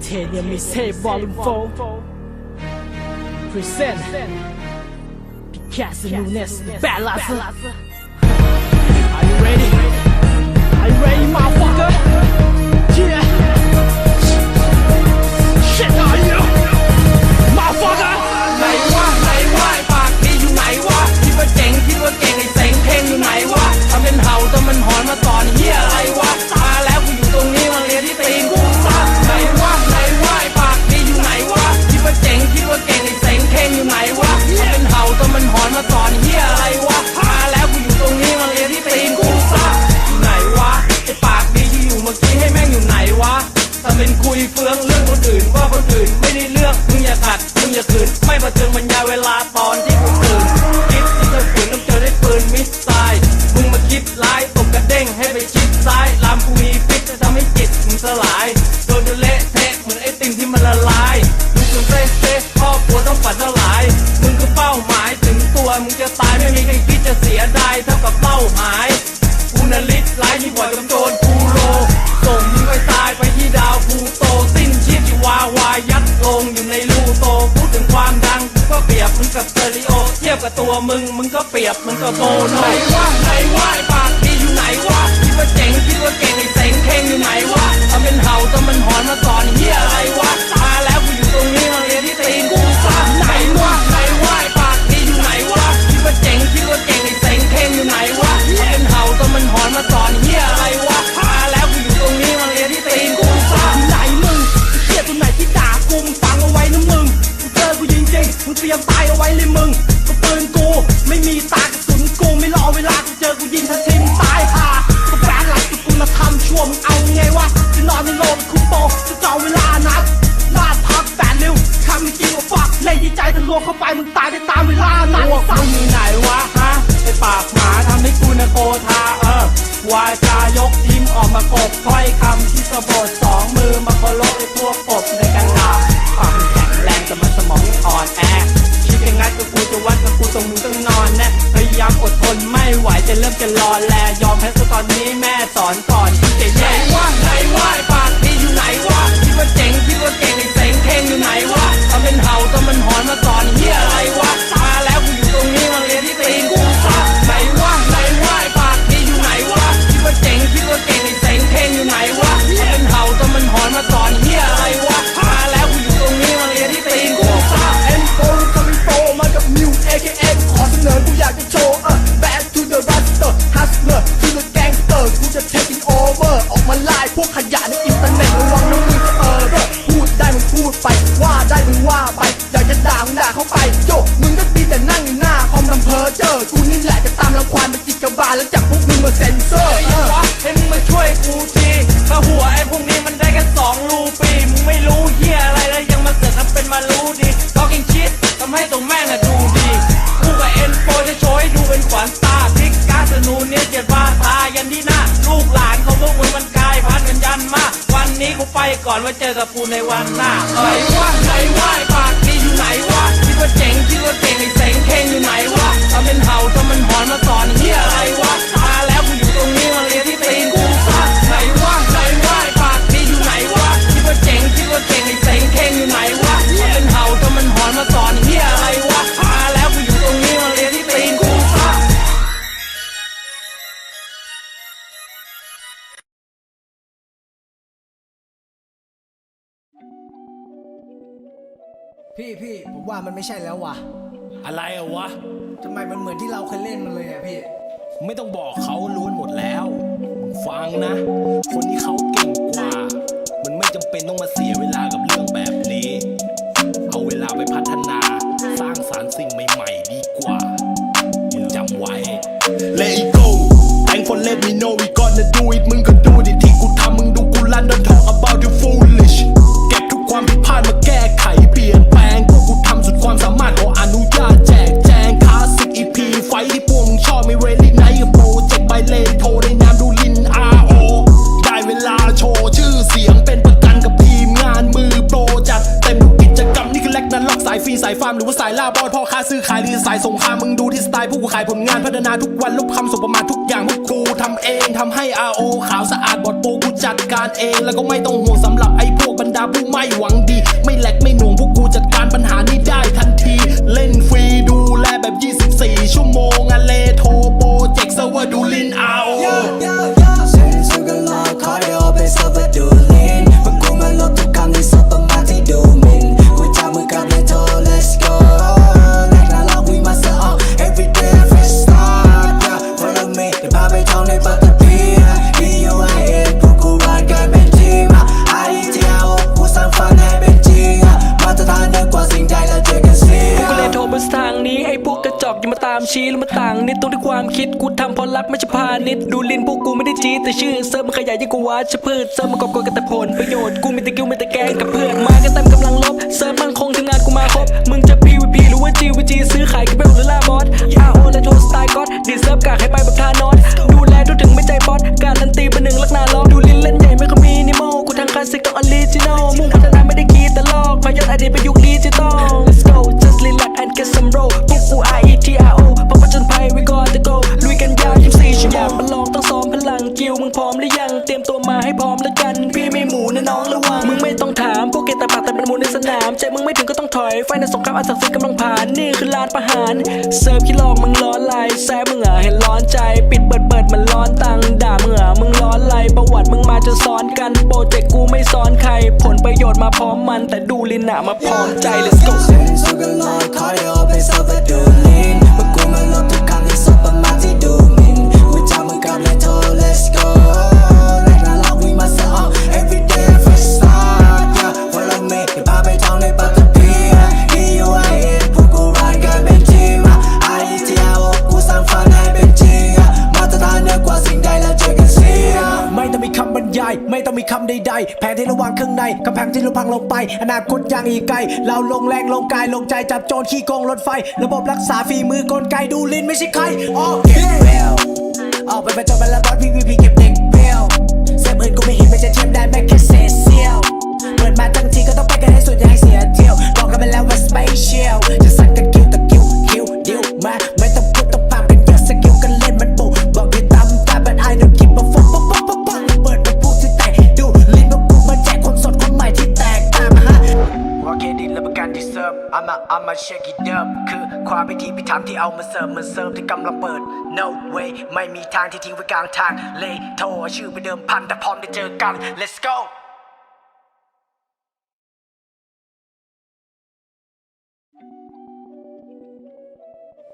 Titanium Volume 4 Present Picasso Nunes Balaza Are you ready? Are you ready motherfucker? Yeah Shit are you? Motherfucker มันก็โบนไหนวะไหนวะปากดีอยู่ไหนวะคิดว่าเจ๋งคิดว่าเก่งไอ้เสงเข่งอยู่ไหนวะทำเป็นเห่าแต่มันหอนมาสอนเฮียอะไรวะมาแล้วกูอยู่ตรงนี้มาเรียนที่ตีนกูซะไหนวะไหนวะปากดีอยู่ไหนวะคิดว่าเจ๋งคิดว่าเก่งไอ้เสงเข่งอยู่ไหนวะทำเป็นเห่าแต่มันหอนมาสอนเฮียอะไรวะมาแล้วกูอยู่ตรงนี้มาเรียนที่ตีนกูซะไหนมึงเฮียตัวไหนที่ด่ากูมึงฟังเอาไว้นะมึงเจอกูจริงๆมึงเตรียมตายเอาไว้เลยมึง ใจถ้าลวงเข้าไปมึงตายได้ตามเวลานั้นพวกมึอไหนวะฮะไอปากหมาทำให้กูนะโกธาเออวาจายกยิ้มออกมากบถ้อยคำที่สะบดสองมือมาเคารพไอพวกกบในกันดาปากแข็งแรงแต่มันสมองอ่อนแอคิดยังไงก็กูจะวัดกับกูตรงมึงต้องนอนแน่พยายามอดทนไม่ไหวจะเริ่มจะรอแลยอมแพ้ซะตอนนี้แม่สอนก่อนที่จะแย่ว่าไหนว่าปากดีอยู่ไหนวะคิดว่าเจ๋งคิดว่าเก่งไอเสงเทงอยู่ไหน พี่พี่ผมว่ามันไม่ใช่แล้วว่ะอะไรอะวะ ทำไมมันเหมือนที่เราเคยเล่นมันเลยอะพี่ ไม่ต้องบอกเขารู้กันหมดแล้ว ฟังนะ คนที่เขาเก่งกว่า มันไม่จำเป็นต้องมาเสียเวลากับเรื่องแบบายฟรีสายฟาร์มหรือว่าสายล่าบอดพ่อค้าซื้อขายหรือสายสงครามมึงดูที่สไตล์ผู้ขายผลงานพัฒนาทุกวันลบคำสบประมาททุกอย่างพวกกูทำเองทำให้ RO ขาวสะอาดบอดโปกูจัดการเอง แล้วก็ไม่ต้องห่วงสำหรับไอ้พวกบรรดาผู้ไม่หวังดี ไม่แหลกไม่หน่วงพวกกูจัดการปัญหานี้ได้ทันที เล่นฟรีดูแลแบบ 24 ชั่วโมงอะเลโทโปรเจกต์เซอร์วอร์ดูลิน RO เซนเซอร์กันลาคาร์ดิโอเบสเซอร์วดูลินพวกกูมันลดทุก อย่ามาตามชี้แล้วมาต่างนิดตรงที่ความคิดกูทำเพราะรักไม่ใช่พาณิชย์ดูลินพวกกูไม่ได้จีดแต่ชื่อเสริมมันขยายยิ่งกว่าวัชพืชเสริมมันกอบกกันแต่ผลประโยชน์กูมีแต่กิ้วมีแต่แกงกับเพื่อนมากันเต็มกำลังลบเสริมมันคงทีมงานกูมาครบมึงจะ PVP หรือว่า GVG ซื้อขายกันเบลหรือล่าบอส RO และโทรสไตล์ก็อดดีเซิร์ฟกากให้ไปแบบทานอสดูแลดูถึงไม่ใจบอสการันตีเป็นหนึ่งลักนาล้อดูลินเล่นใหญ่ไม่ค่อยมีนิโมกูทางคลาสสิกต้องออริจินอลมุ่งพัฒนาไม่ได้คิดแต่ลอกพยัดอดียไปยุคดิจิตอล ถอย ไฟในสงครามอันศักดิ์สิทธิ์กำลังผ่าน นี่คือลานประหาร เสิร์ฟขี้ลองมึงร้อนลายแซ่มึงอะเห็นร้อนใจ ปิดเปิดเปิดมันร้อนตังด่ามึงอะมึงร้อนไรประวัติมึงมาจะซ้อนกัน โปรเจกต์กูไม่ซ้อนใคร ผลประโยชน์มาพร้อมมัน แต่ดูลินอะมาพร้อมใจ let's go เส้นสุดก็รอคอยโอเป็นซับไปดูลินพวกกูมาลบทุกคำที่สบประมาทที่ดูหมินกูจับมือกับเลโท let's go มีคำใดๆแผนที่ระวางข้างในกำแพงที่เราพังลงไป อนาคตยังอีกไกล เราลงแรงลงกายลงใจจับโจรขี้โกงรถไฟ ระบบรักษาฝีมือกลไกดูลินไม่ใช่ใครโอเคออกไปไปจนบัลลังก์บอส PVP เก็บเด็ก I'm a I'm a shake it up คือความพิธีพิถันที่เอามาเสิร์ฟเหมือนเซิร์ฟที่กำลังเปิด no way ไม่มีทางที่ทิ้งไว้กลางทาง เลยโทรเอาชื่อไปเดิมพันแต่พร้อมได้เจอกัน let's go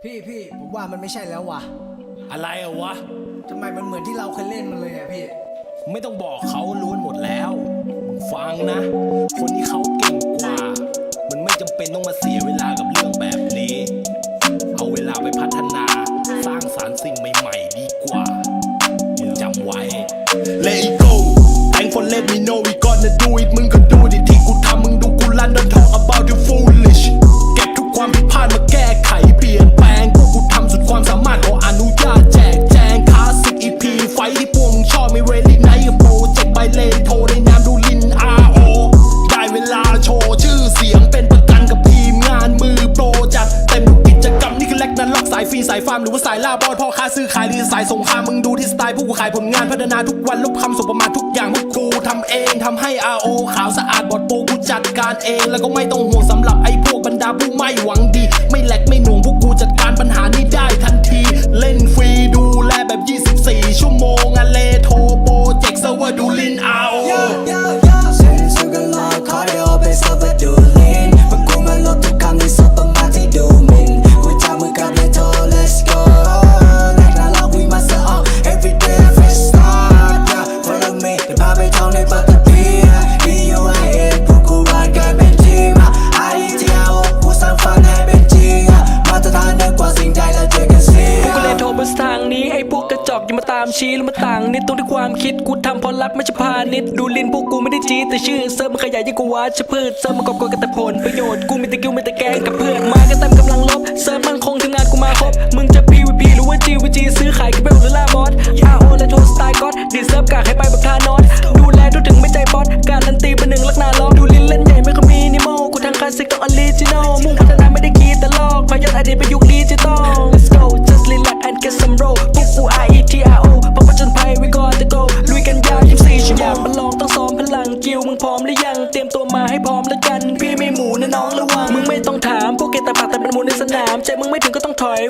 พี่พี่ผมว่ามันไม่ใช่แล้วว่ะอะไรอะวะ ทำไมมันเหมือนที่เราเคยเล่นมันเลยอะพี่ ไม่ต้องบอกเขารู้หมดแล้วมึงฟังนะ คนที่เขาเก่งกว่ามันไม่จำ เป็นต้องมาเสียเวลากับเรื่องแบบนี้ เอาเวลาไปพัฒนา สร้างสารรค์สิ่งใหม่ ๆ ดีกว่ามึงจำไว้ Let it go Thank นาทุกวันลบคำสบประมาททุกอย่างพวกกูทำเองทำให้ RO ขาวสะอาดบอดปรกูจัดการเอง แล้วก็ไม่ต้องห่วงสำหรับ ไม่ใช่พาณิชย์ดูลินพวกกูไม่ได้จีดแต่ชื่อเสริมขยายยิ่งกว่าวัชพืชเสริมมันกอบกยกันแต่ผลประโยชน์กูมีแต่กิ้วมีแต่แกงกับเพื่อนมากันเต็มกำลังลบเสริมมันคงทีมงานกูมาครบมึงจะ PVP หรือว่า GVG ซื้อขายกันเบลหรือล่าบอส RO และโทสไตล์ก็อดดีเซิร์ฟกากให้ไปแบบทานอสดูแลดูถึงไม่ใจบอสการันตีเป็นหนึ่งลักนาล้อดูลินเล่นใหญ่ไม่ค่อยมีนิโมกูทางคลาสสิกต้องออริจินอลมุ่งพัฒนาไม่ได้คิดแต่ลอกพยัดไอเดียไปยุคดิจิตอล Let's go just relax and get some roll พวกกู I E T R O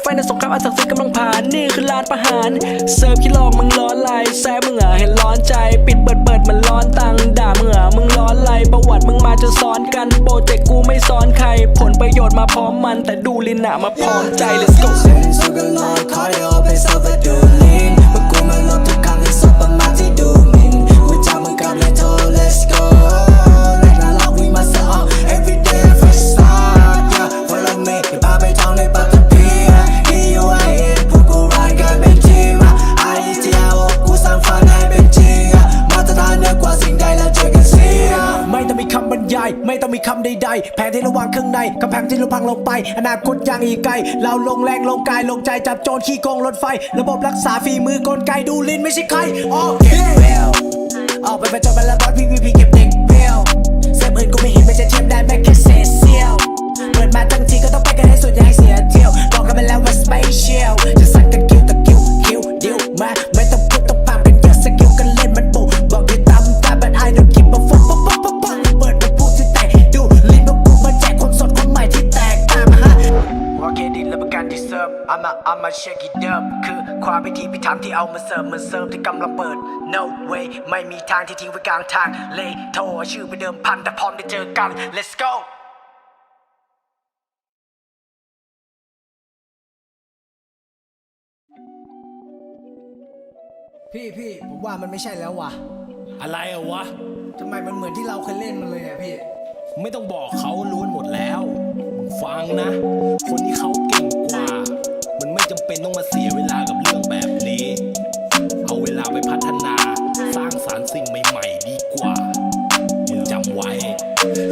ไฟในสงครามอันศักดิ์สิทธิ์กำลังผ่านนี่คือลานประหาร เสิร์ฟขี้ลองมึงร้อนลายแซ่มึงอะเห็นร้อนใจ ปิดเปิดเปิดมันร้อนตังด่ามึงอะมึงร้อนไรประวัติมึงมาจะซ้อนกันโปรเจกต์กูไม่ซ้อนใคร ผลประโยชน์มาพร้อมมัน แต่ดูลินอะมาพร้อมใจ let's go ส้นสุกลอยคอยโอไปซับไปดูลินเมื่อกูมาลบทุกคำที่ซุปเปร์มาที่ดูมินกูจับมือกับเลยโท let's go ไม่ต้องมีคำใดๆแผนที่ระวางข้างในกำแพงที่เราพังลงไป อนาคตยังอีกไกล เราลงแรงลงกายลงใจจับโจรขี้โกงรถไฟ ระบบรักษาฝีมือกลไกดูลินไม่ใช่ใครโอเคออกไปไปจนบัลลับอสพีพีพีเก็บเด็ เอามาเอามาเช็คอีเดิมคือความพิธีพิถันที่เอามาเสิร์ฟเหมือนเซิร์ฟที่กำลังเปิด no way ไม่มีทางที่ทิ้งไว้กลางทาง เลยโทรเอาชื่อไปเดิมพันแต่พร้อมได้เจอกัน let's go พี่พี่ผมว่ามันไม่ใช่แล้วว่ะอะไรอะวะ ทำไมมันเหมือนที่เราเคยเล่นมันเลยอะพี่ ไม่ต้องบอกเขารู้หมดแล้วมึงฟังนะ คนที่เขาเก่ง เป็นต้องมาเสียเวลากับเรื่องแบบนี้ เอาเวลาไปพัฒนา สร้างสารรค์สิ่งใหม่ๆดีกว่ามึงจำไว้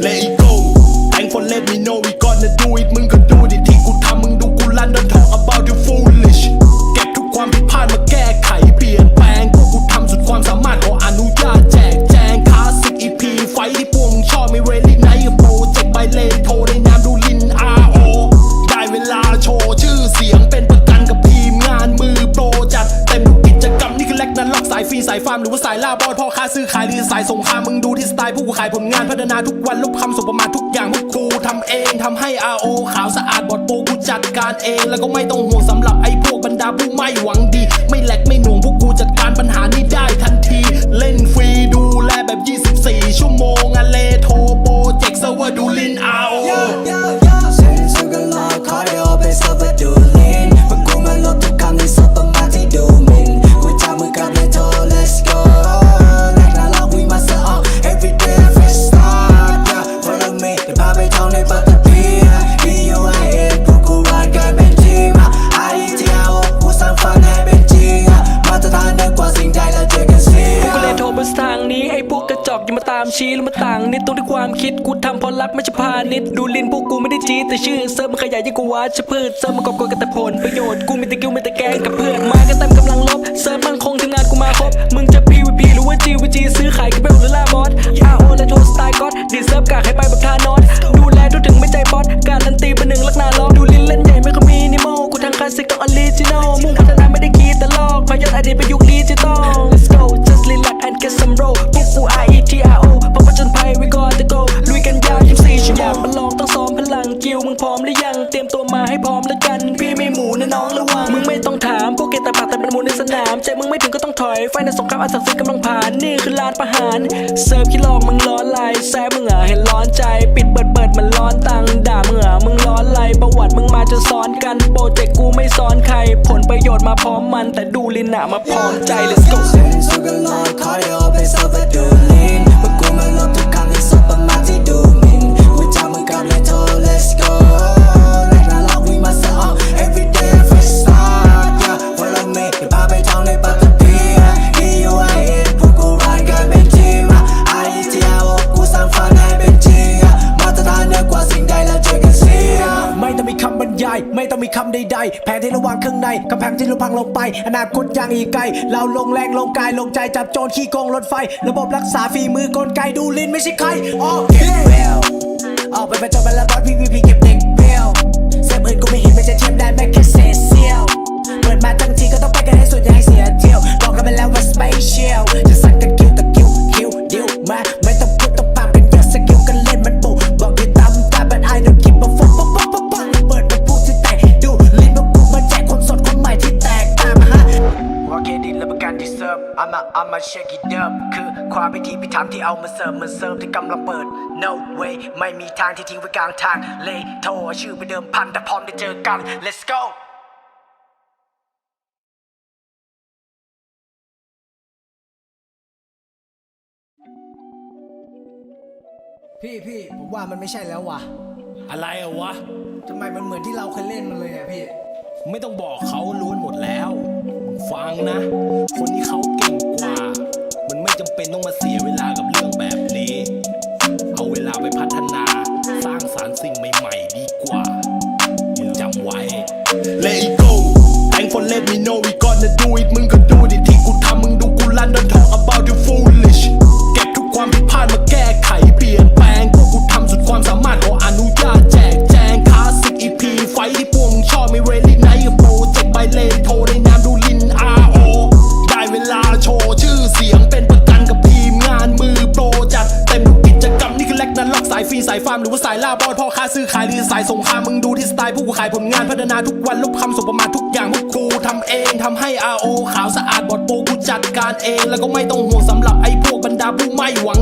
Let it go Thank for let me know we gonna do it มึงก็ดูดิที่กูทำมึงดูกูลั่น Don't talk about you ว่าสายล่าบอลพ่อค้าซื้อขายหรือสายสงครามมึงดูที่สไตล์พวกกูขายผลงานพัฒนาทุกวันลบคำสบประมาททุกอย่างพวกกูทำเองทำให้ RO ขาวสะอาดบอดโปกูจัดการเอง แล้วก็ไม่ต้องห่วงสำหรับไอ้พวกบรรดาผู้ไม่หวังดี ไม่แหลกไม่หน่วงพวกกูจัดการปัญหานี้ได้ทันที เล่นฟรีดูแลแบบ 24 ชั่วโมงอะเลโทรโปรเจกต์เซิร์ฟเวอร์ดูลิน RO ชี้แล้วมาต่างนิดตรงที่ความคิดกูทำเพราะรักไม่ใช่พาณิชย์ดูลินพวกกูไม่ได้จีดแต่ชื่อเซิร์ฟมันขยายยิ่งกว่าวัชพืชเซิร์ฟมันกอบโกยกันแต่ผลประโยชน์กูมีแต่กิ้วมีแต่แกงกับเพื่อนมากันเต็มกำลังลบเซิร์ฟมันคงทีมงานกูมาครบมึงจะ PVP หรือว่า GVG ซื้อขายกันเบลหรือล่าบอส RO และโทรสไตล์ก็อดดีเซิร์ฟกากให้ไปแบบทานอสดูแลดูถึงไม่ใจบอสการันตีเป็นหนึ่งลักนาล้อดูลินเล่นใหญ่ไม่ค่อยมีนิโมกูทางคลาสสิกต้องออริจินอลมุ่งพัฒนาไม่ได้คิดแต่ลอกพยศอดีตไปยุคดิจิ ไฟในสงครามอันศักดิ์สิทธิ์กำลังผ่านนี่คือลานประหาร เสิร์ฟขี้ลอกมึงร้อนลายแซ่มึงอะเห็นร้อนใจ ปิดเปิดเปิดมันร้อนตังด่ามึงอะมึงร้อนไรประวัติมึงมาจะซ้อนกันโปรเจกต์กูไม่ซ้อนใคร ผลประโยชน์มาพร้อมมัน แต่ดูลินอะมาพร้อมใจ let's go มีคำใดๆแผนที่ระวางข้างในกำแพงที่เราพังลงไป อนาคตยังอีกไกล เราลงแรงลงกายลงใจจับโจรขี้โกงรถไฟ ระบบรักษาฝีมือกลไกดูลินไม่ใช่ใครโอเคออกไปประจนบัลลังก์บอสพีพีพีเก็บเด็กเปรี้ยวเซิร์ฟอื่นกูไม่เห็นมันจะเทียมได้แม้แค่เศษเสี้ยวเปิดมาทั้งทีก็ต้องไปกันให้สุดอย่าให้เสียเที่ยวบอกกันไปแล้วว่าสเปเชียล shake it up คือความพิธีพิถันที่เอามาเสิร์ฟเหมือนเสิร์ฟที่กำลังเปิด no way ไม่มีทางที่ทิ้งไว้กลางทาง เลยโทรเอาชื่อไปเดิมพันแต่พร้อมได้เจอกัน let's go พี่พี่ผมว่ามันไม่ใช่แล้วว่ะอะไรอะวะ ทำไมมันเหมือนที่เราเคยเล่นมันเลยอะพี่ ไม่ต้องบอกเขารู้หมดแล้วมึงฟังนะ คนที่เขาเก่งกว่ามันไม่ จำเป็นต้องมาเสียเวลากับเรื่องแบบนี้ เอาเวลาไปพัฒนา สร้างสารรค์สิ่งใหม่ ๆ ดีกว่ามึงจำไว้ Let ายผลงานพัฒนาทุกวันลบคำสบประมาททุกอย่างพวกกูทำเองทำให้ RO ขาวสะอาดบอดโปกูจัดการเอง แล้วก็ไม่ต้องห่วงสำหรับไอ้พวกบรรดาผู้ไม่หวัง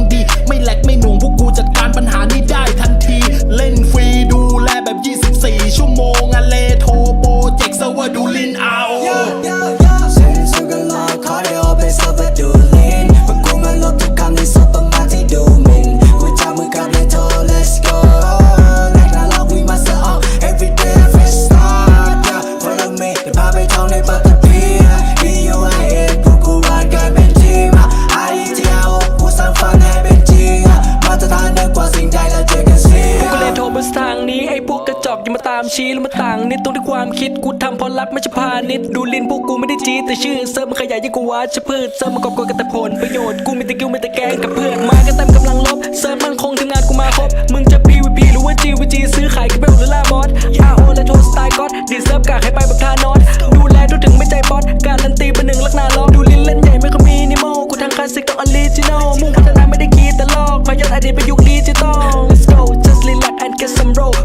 ชพืชเสริมมันกอบโกยกันแต่ผลประโยชน์กูมีแต่กิ้วมีแต่แกงกับเพื่อนมากันเต็มกำลังลบเสริมมันคงทีมงานกูมาครบมึงจะ PVP หรือว่า GVG ซื้อขายกันเบลหรือล่าบอส RO และโทรสไตล์ก็อดดีเซิร์ฟกากให้ไปแบบทานอสดูแลดูถึงไม่ใจบอสการันตีเป็นหนึ่งลักนาล้อดูลินเล่นใหญ่ไม่ค่อยมีนิโมกูทางคลาสสิกต้องออริจินอลมุ่งพัฒนาไม่ได้คิดแต่ลอกพยศอดีตไปยุคดิจิตอล Let's go just relax and get some roll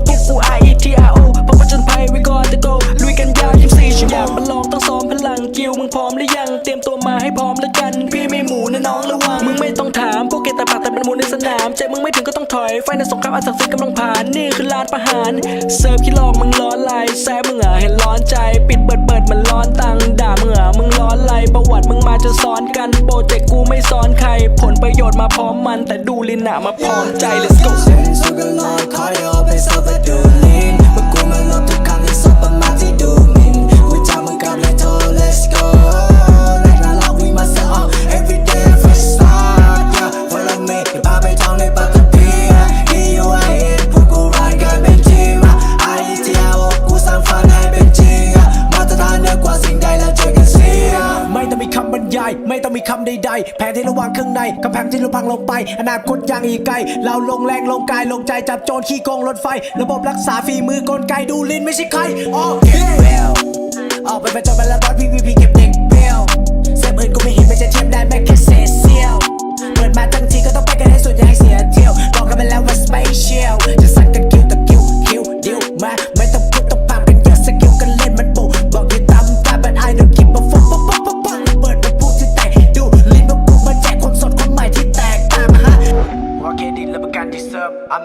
ไฟในสงครามอันศักดิ์สิทธิ์กำลังผ่านนี่คือลานประหาร เสิร์ฟขี้ลองมึงร้อนลายแซ่มึงอะเห็นร้อนใจ ปิดเปิดเปิดมันร้อนตังด่ามึงอะมึงร้อนไรประวัติมึงมาจะซ้อนกันโปรเจกต์กูไม่ซ้อนใคร ผลประโยชน์มาพร้อมมัน แต่ดูลินอะมาพร้อมใจ let's go สุกลองคอร์ดิโอเป็นซับไปดูลีนพวกกูมาลบทุกคำที่สบประมาทที่ดูหมินกูจับมือกับเลโท let's go มีคำใดๆแผนที่ระวางข้างในกำแพงที่เราพังลงไป อนาคตยังอีกไกล เราลงแรงลงกายลงใจจับโจรขี้โกงรถไฟ ระบบรักษาฝีมือกลไกดูลินไม่ใช่ใครโอเคออกไปเป็นจนเป็นระบอด PVP เก็บเด็กเบลเซฟอื่นกูไม่เห็นไม่จะเทียมได้แม้แค่เศษเสี้ยวเปิดมาทั้งทีก็ต้องไปกันให้สุดอย่าให้เสียเที่ยวบอกกันไปแล้วว่า special จะสั่งกัน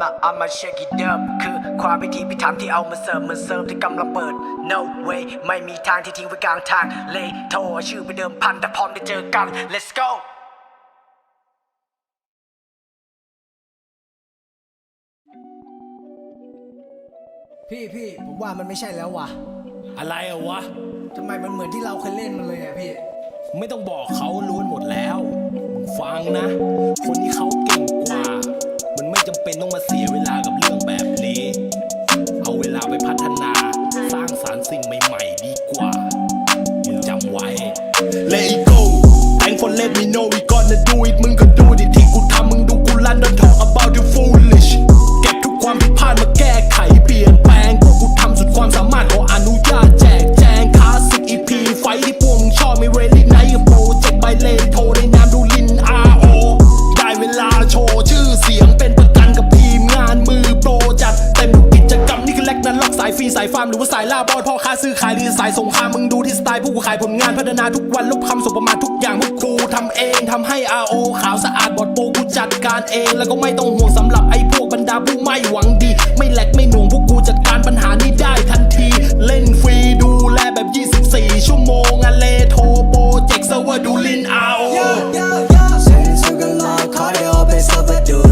ซิร์ฟ I'm a I'm a shake it up คือความพิธีพิถันที่เอามาเสิร์ฟเหมือนเสิร์ฟที่กำลังเปิด no way ไม่มีทางที่ทิ้งไว้กลางทาง เลยโทรเอาชื่อไปเดิมพันแต่พร้อมได้เจอกัน let's go พี่พี่ผมว่ามันไม่ใช่แล้วว่ะอะไรอะวะ ทำไมมันเหมือนที่เราเคยเล่นมันเลยอะพี่ ไม่ต้องบอกเขารู้หมดแล้วมึงฟังนะ คนที่เขาเก่งกว่ามันไม่ จำเป็นต้องมาเสียเวลากับเรื่องแบบนี้ เอาเวลาไปพัฒนา สร้างสารรค์สิ่งใหม่ๆดีกว่ามึงจำไว้ Let it go Thank for let me know we gonna do it มึงก็ดูดิที่กูทำมึงดูกูลั่น Don't talk about you foolish เก็บทุกความผิดพลาดมา สายฟรีสายฟาร์มหรือว่าสายล่าบอลพ่อค้าซื้อขายหรือสายสงครามมึงดูที่สไตล์พวกกูขายผลงานพัฒนาทุกวันลบคำสบประมาททุกอย่างพวกกูทำเองทำให้ RO ขาวสะอาดบอดโปกูจัดการเอง แล้วก็ไม่ต้องห่วงสำหรับไอ้พวกบรรดาผู้ไม่หวังดี ไม่แหลกไม่หน่วงพวกกูจัดการปัญหานี้ได้ทันที เล่นฟรีดูแลแบบ 24 ชั่วโมงอะเลโทรโปรเจกเซิร์เวอร์ดูลิน RO เส้นสุกันลอคอร์ดิโอเป็นซับเดู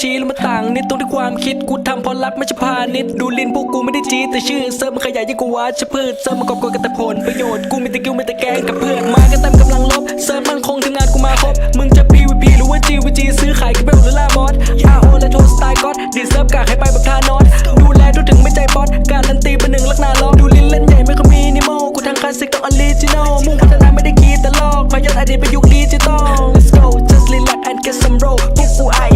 ชี้แล้วมาต่างนิดตรงที่ความคิดกูทำเพราะรักไม่ใช่พาณิชย์ดูลินพวกกูไม่ได้จีดแต่ชื่อเสริมมันขยายยิ่งกว่าวัชพืชเสริมมันกอบกยกันแต่ผลประโยชน์กูมีแต่กิ้วมีแต่แกงกับเพื่อนมากันเต็มกำลังลบเสริมมันคงทีมงานกูมาครบมึงจะ PVP หรือว่า GVG ซื้อขายกันเบลหรือล่าบอส RO และโทสไตล์ก็อดดีเซิร์ฟกากให้ไปแบบทานอสดูแลดูถึงไม่ใจบอสการันตีเป็นหนึ่งลักนาล้อดูลินเล่นใหญ่ไม่ค่อยมีนิโมกูทางคลาสสิกต้องออริจินอลมุ่งพัฒนาไม่ได้คิดแต่ลอกพยัดอดีตไปยุคดิจิตอล Let's go just relax and get some roll พวกกู I E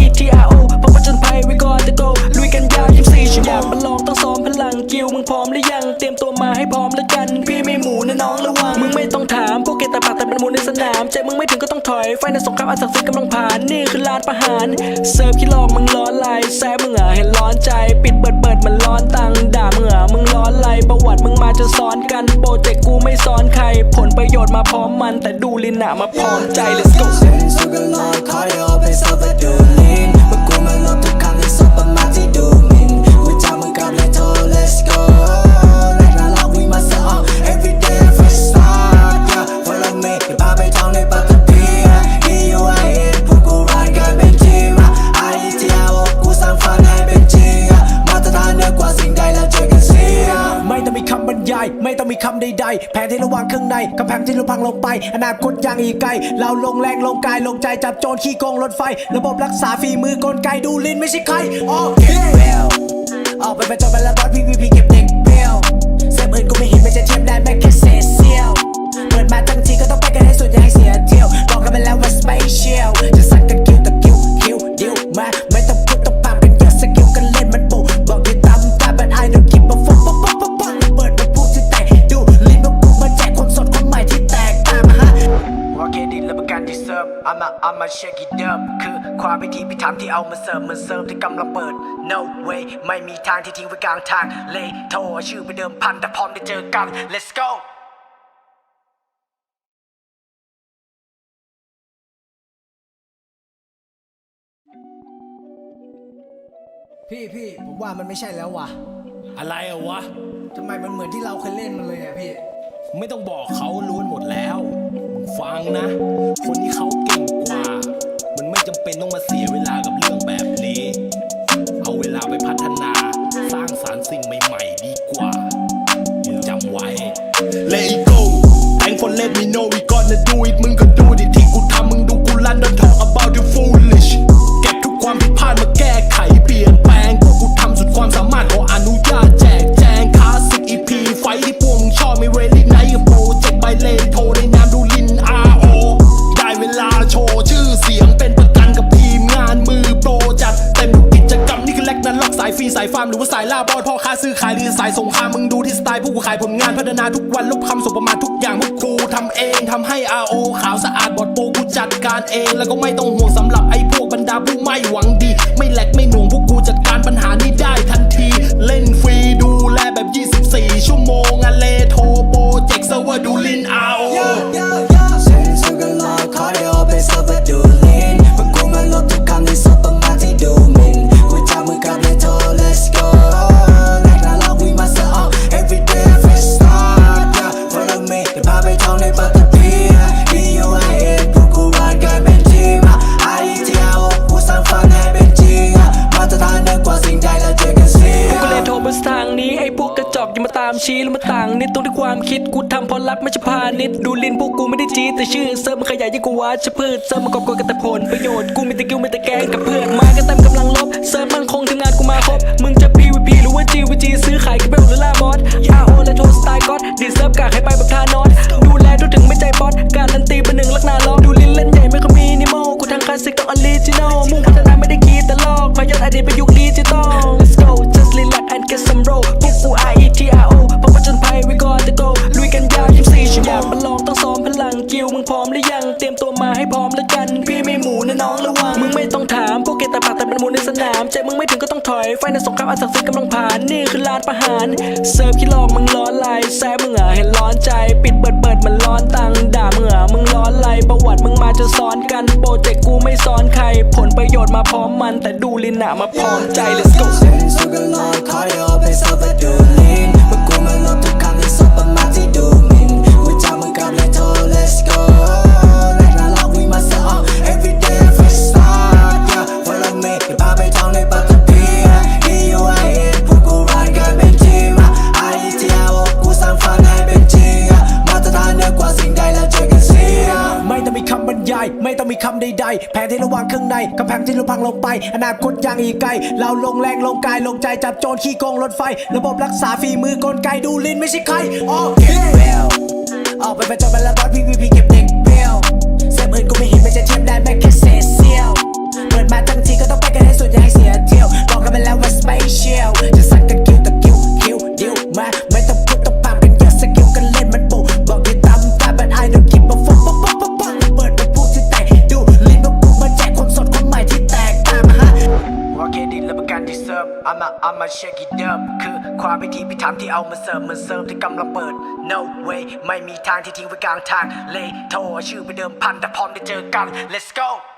ไฟในสงครามอันศักดิ์สิทธิ์กำลังผ่านนี่คือลานประหาร เสิร์ฟขี้ลองมึงร้อนลายแซ่มึงอะเห็นร้อนใจ ปิดเปิดเปิดมันร้อนตังด่ามึงอะมึงร้อนไรประวัติมึงมาจะซ้อนกันโปรเจกต์กูไม่ซ้อนใคร ผลประโยชน์มาพร้อมมัน แต่ดูลินอะมาพร้อมใจ let's go สุกันลองคอร์ดิโอเป็นซับดูลินพวกกูมาลบทุกคำที่สบประมาทที่ดูมินกูจับมือกับเลโท let's go แผนที่ระวางครึ่งในกำแพงที่เราพังลงไป อนาคตยังอีกไกล เราลงแรงลงกายลงใจจับโจรขี้โกงรถไฟ ระบบรักษาฝีมือกลไกดูลินไม่ใช่ใครโอเคออกไปเป็นตัวเป็นระบอด PVP เก็บเก็บ I'm a I'm a shake it up คือความพิธีพิถันที่เอามาเสิร์ฟเหมือนเซิร์ฟที่กำลังเปิด No way ไม่มีทางที่ทิ้งไว้กลางทาง เลยโทรเอาชื่อไปเดิมพันแต่พร้อมได้เจอกัน Let's go พี่พี่ผมว่ามันไม่ใช่แล้วว่ะ อะไรอะวะ ทำไมมันเหมือนที่เราเคยเล่นมันเลยอะพี่ ไม่ต้องบอกเขารู้หมดแล้วมึงฟังนะ คนที่เขาเก่งกว่ามันไม่จำ เป็นต้องมาเสียเวลากับเรื่องแบบนี้ เอาเวลาไปพัฒนา สร้างสารรค์สิ่งใหม่ๆดีกว่ามึงจำไว้ Let it go Thank for let me know we gonna do it มึงก็ด วันลบคำสบประมาททุกอย่างพวกกูทำเองทำให้ RO ขาวสะอาดบอดโปกูจัดการเอง แล้วก็ไม่ต้องห่วงสำหรับไอ้พวกบรรดาผู้ไม่หวังดี ว่าวัชพืชเสริมมันกอบโกยกันแต่ผลประโยชน์กูมีแต่กิ้วมีแต่แกงกับเพื่อนมากันเต็มกำลังลบเสริมมันคงทำงานกูมาครบมึงจะ PVP หรือว่า GVG ซื้อขายกับเบลหรือล่าบอสอาโอและโทสไตล์ก็อดดีเซิร์ฟกากให้ไป ประหารเสิร์ฟขี้ลองมึงร้อนลายแซ่มึงอะเห็นร้อนใจ ปิดเปิดเปิดมันร้อนตังด่ามึงอะมึงร้อนไรประวัติมึงมาจะซ้อนกันโปรเจกต์กูไม่ซ้อนใคร ผลประโยชน์มาพร้อมมัน แต่ดูลินหนามาพร้อมใจ let's go เส้นสุดก็ลอยคอยเดียไปเซิร์ฟดูลินเมื่อกูมาลบทุก ต้องมีคำบรรยาย ไม่ต้องมีคำใดๆแผนที่ระวางข้างในกำแพงที่เราพังลงไป อนาคตยังอีกไกล เราลงแรงลงกายลงใจจับโจรขี้โกงรถไฟ ระบบรักษาฝีมือกลไกดูลินไม่ใช่ใครโอเคออกไปเป็นจนเป็นระบอดพีพีพีเก็บเด็กเบลเซฟอื่นกูไม่เห็นไม่จะเทียมได้แม้แค่เศษเสี้ยวเปิดมาทั้งทีก็ต้องไปกันให้สุดอย่าให้เสียเที่ยวบอกกันไปแล้วว่าสั่งกันคิวต ซิร์ฟ I'm a I'm a shake it up คือความพิธีพิถันที่เอามาเสิร์ฟเหมือนเสิร์ฟที่กำลังเปิด no way ไม่มีทางที่ทิ้งไว้กลางทางเลยโทรชื่อไปเดิมพันแต่พร้อมได้เจอกัน let's go